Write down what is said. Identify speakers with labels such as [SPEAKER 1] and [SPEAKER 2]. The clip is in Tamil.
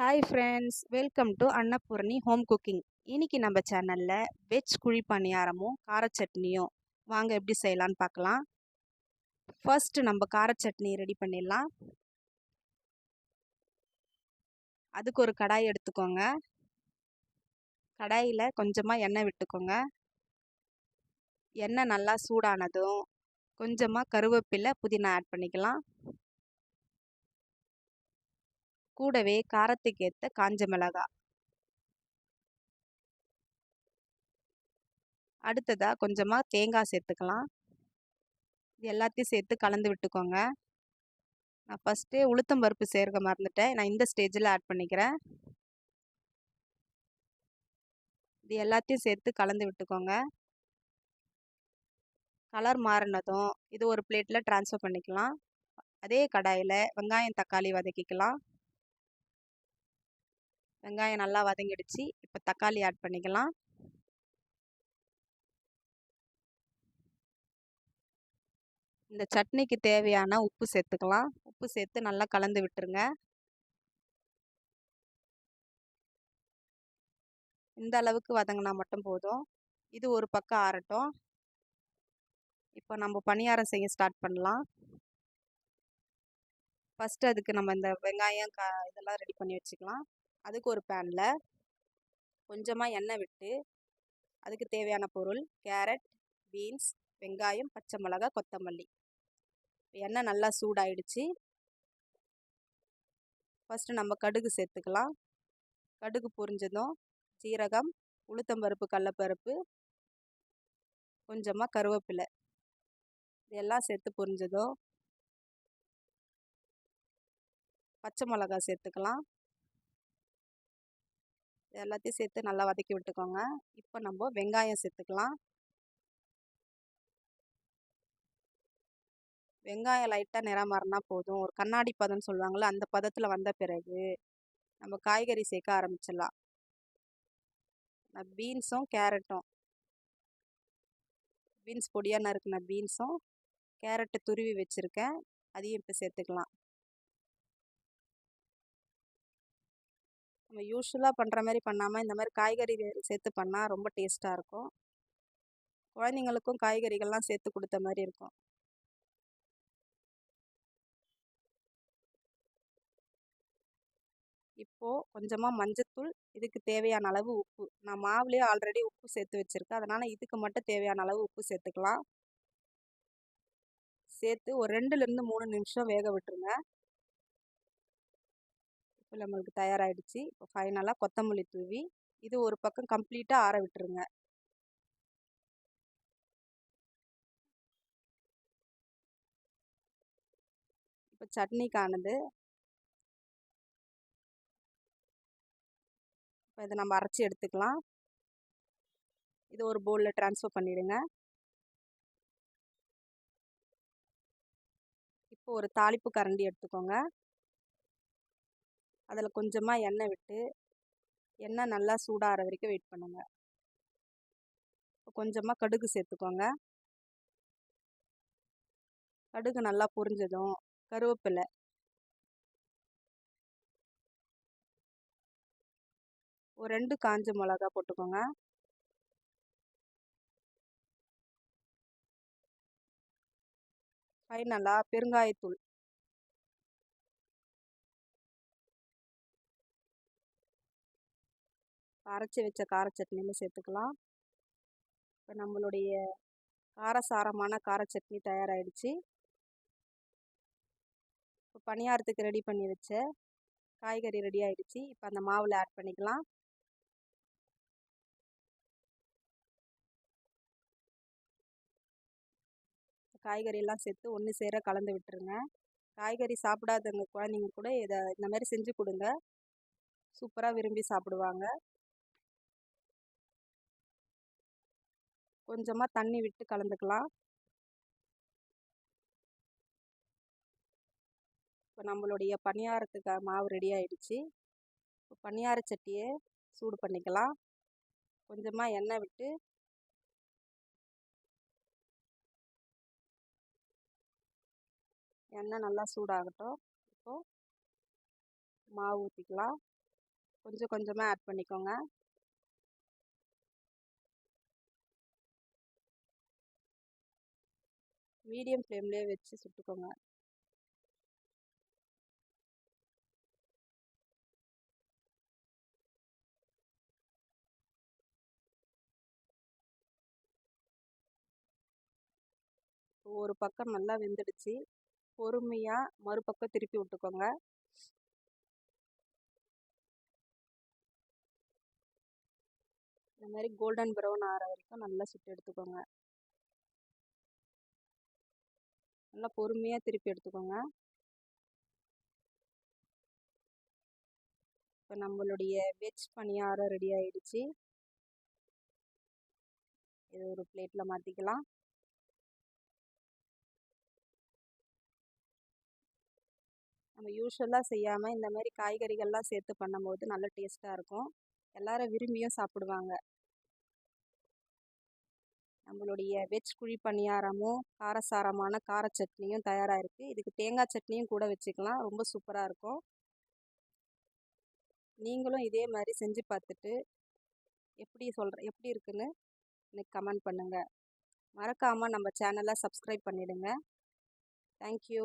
[SPEAKER 1] Hi friends welcome to Annapoorni home cooking இன்னைக்கு நம்ம சேனலில் வெஜ் குழி பணியாரமும் கார சட்னியும். வாங்க எப்படி செய்யலான்னு பார்க்கலாம். ஃபர்ஸ்ட்டு நம்ம கார சட்னி ரெடி பண்ணிடலாம். அதுக்கு ஒரு கடாய் எடுத்துக்கோங்க. கடாயில் கொஞ்சமாக எண்ணெய் விட்டுக்கோங்க. எண்ணெய் நல்லா சூடானதும் கொஞ்சமாக கருவேப்பிலை புதினா ஆட் பண்ணிக்கலாம். கூடவே காரத்துக்கேற்ற காஞ்ச மிளகா. அடுத்ததாக கொஞ்சமாக தேங்காய் சேர்த்துக்கலாம். இது எல்லாத்தையும் சேர்த்து கலந்து விட்டுக்கோங்க. நான் ஃபஸ்ட்டே உளுத்தம் பருப்பு சேர்க்க மறந்துட்டேன். நான் இந்த ஸ்டேஜில் ஆட் பண்ணிக்கிறேன். இது எல்லாத்தையும் சேர்த்து கலந்து விட்டுக்கோங்க. கலர் மாறினதும் இது ஒரு பிளேட்டில் ட்ரான்ஸ்ஃபர் பண்ணிக்கலாம். அதே கடாயில் வெங்காயம் தக்காளி வதக்கிக்கலாம். வெங்காயம் நல்லா வதங்கிடுச்சு. இப்போ தக்காளி ஆட் பண்ணிக்கலாம். இந்த சட்னிக்கு தேவையான உப்பு சேர்த்துக்கலாம். உப்பு சேர்த்து நல்லா கலந்து விட்டுருங்க. இந்த அளவுக்கு வதங்கினா மட்டும் போதும். இது ஒரு பக்கம் ஆறட்டும். இப்போ நம்ம பணியாரம் செய்ய ஸ்டார்ட் பண்ணலாம். ஃபஸ்ட்டு அதுக்கு நம்ம இந்த வெங்காயம் க இதெல்லாம் ரெடி பண்ணி வச்சுக்கலாம். அதுக்கு ஒரு பேனில் கொஞ்சமாக எண்ணெய் விட்டு அதுக்கு தேவையான பொருள் கேரட் பீன்ஸ் வெங்காயம் பச்சை மிளகா கொத்தமல்லி. எண்ணெய் நல்லா சூடாயிடுச்சு. ஃபஸ்ட்டு நம்ம கடுகு சேர்த்துக்கலாம். கடுகு பொரிஞ்சதும் சீரகம் உளுத்தம்பருப்பு கடலப்பருப்பு கொஞ்சமாக கருவேப்பிலை. இதெல்லாம் சேர்த்து பொரிஞ்சதும் பச்சை மிளகா சேர்த்துக்கலாம். எல்லாத்தையும் சேர்த்து நல்லா வதக்கி விட்டுக்கோங்க. இப்போ நம்ம வெங்காயம் சேர்த்துக்கலாம். வெங்காயம் லைட்டாக நிறம் மாறினா போதும். ஒரு கண்ணாடி பதம்னு சொல்லுவாங்கள்ல அந்த பதத்தில் வந்த பிறகு நம்ம காய்கறி சேர்க்க ஆரம்பிச்சிடலாம். நான் பீன்ஸும் கேரட்டும். பீன்ஸ் பொடியாக நறுக்கின பீன்ஸும் கேரட்டு துருவி வச்சுருக்கேன். அதையும் இப்போ சேர்த்துக்கலாம். நம்ம யூஸ்வலாக பண்ணுற மாதிரி பண்ணாமல் இந்த மாதிரி காய்கறி சேர்த்து பண்ணால் ரொம்ப டேஸ்ட்டாக இருக்கும். குழந்தைங்களுக்கும் காய்கறிகள்லாம் சேர்த்து கொடுத்த மாதிரி இருக்கும். இப்போது கொஞ்சமாக மஞ்சத்தூள் இதுக்கு தேவையான அளவு உப்பு. நான் மாவுலேயே ஆல்ரெடி உப்பு சேர்த்து வச்சுருக்கேன். அதனால் இதுக்கு மட்டும் தேவையான அளவு உப்பு சேர்த்துக்கலாம். சேர்த்து ஒரு ரெண்டுலேருந்து மூணு நிமிஷம் வேக விட்டுருங்க. இப்போ நம்மளுக்கு தயாராகிடுச்சு இப்போ ஃபைனலாக கொத்தமல்லி தூவி இது ஒரு பக்கம் கம்ப்ளீட்டாக ஆற விட்டுருங்க. இப்போ சட்னிக்கானது. இப்போ இதை நம்ம அரைச்சி எடுத்துக்கலாம். இது ஒரு பவுலில் ட்ரான்ஸ்ஃபர் பண்ணிவிடுங்க இப்போ ஒரு தாளிப்பு கரண்டி எடுத்துக்கோங்க. அதில் கொஞ்சமாக எண்ணெய் விட்டு எண்ணெய் நல்லா சூடாகிற வரைக்கும் வெயிட் பண்ணுங்கள் இப்போ கொஞ்சமாக கடுகு சேர்த்துக்கோங்க. கடுகு நல்லா பொரிஞ்சதும் கருவேப்பிலை. ஒரு ரெண்டு காஞ்ச மிளகா போட்டுக்கோங்க. ஃபைனலாக பெருங்காயத்தூள். அரைச்சி வச்ச கார சட்னியில் சேர்த்துக்கலாம். இப்போ நம்மளுடைய காரசாரமான கார சட்னி தயாராகிடுச்சு இப்போ பணியாரத்துக்கு ரெடி பண்ணி வச்ச காய்கறி ரெடி ஆகிடுச்சு இப்போ அந்த மாவில் ஆட் பண்ணிக்கலாம். காய்கறியெல்லாம் சேர்த்து ஒன்று சேர கலந்து விட்டுருங்க. காய்கறி சாப்பிடாதவங்க குழந்தைங்க கூட இதை இந்த மாதிரி செஞ்சு கொடுங்க. சூப்பராக விரும்பி சாப்பிடுவாங்க. கொஞ்சமாக தண்ணி விட்டு கலந்துக்கலாம். இப்போ நம்மளுடைய பணியாரத்துக்கு மாவு ரெடி ஆகிடுச்சி இப்போ பணியார சட்டியை சூடு பண்ணிக்கலாம். கொஞ்சமாக எண்ணெய் விட்டு எண்ணெய் நல்லா சூடாகட்டும். இப்போது மாவு ஊற்றிக்கலாம் கொஞ்சம் கொஞ்சமாக ஆட் பண்ணிக்கோங்க. மீடியம் ஃப்ளேம்லேயே வச்சு சுட்டுக்கோங்க. ஒரு பக்கம் நல்லா வெந்துடுச்சு. பொறுமையாக மறுபக்கம் திருப்பி விட்டுக்கோங்க. இந்த மாதிரி கோல்டன் ப்ரௌன் ஆகிற வரைக்கும் நல்லா சுட்டு எடுத்துக்கோங்க. நல்லா பொறுமையாக திருப்பி எடுத்துக்கோங்க. இப்போ நம்மளுடைய வெஜ் பணியாரம் ரெடி ஆயிடுச்சு. இது ஒரு பிளேட்டில் மாற்றிக்கலாம் நம்ம யூஸ்வலாக செய்யாமல் இந்த மாதிரி காய்கறிகள்லாம் சேர்த்து பண்ணும்போது நல்ல டேஸ்ட்டாக இருக்கும். எல்லாரும் விரும்பியும் சாப்பிடுவாங்க. நம்மளுடைய வெஜ் குழி பணியாரமும் காரசாரமான கார சட்னியும் தயாராக இருக்குது இதுக்கு தேங்காய் சட்னியும் கூட வச்சுக்கலாம். ரொம்ப சூப்பராக இருக்கும். நீங்களும் இதே மாதிரி செஞ்சு பார்த்துட்டு எப்படி சொல்கிற எப்படி இருக்குன்னு எனக்கு கமெண்ட் பண்ணுங்கள் மறக்காமல் நம்ம சேனலை சப்ஸ்கிரைப் பண்ணிவிடுங்க தேங்க்யூ.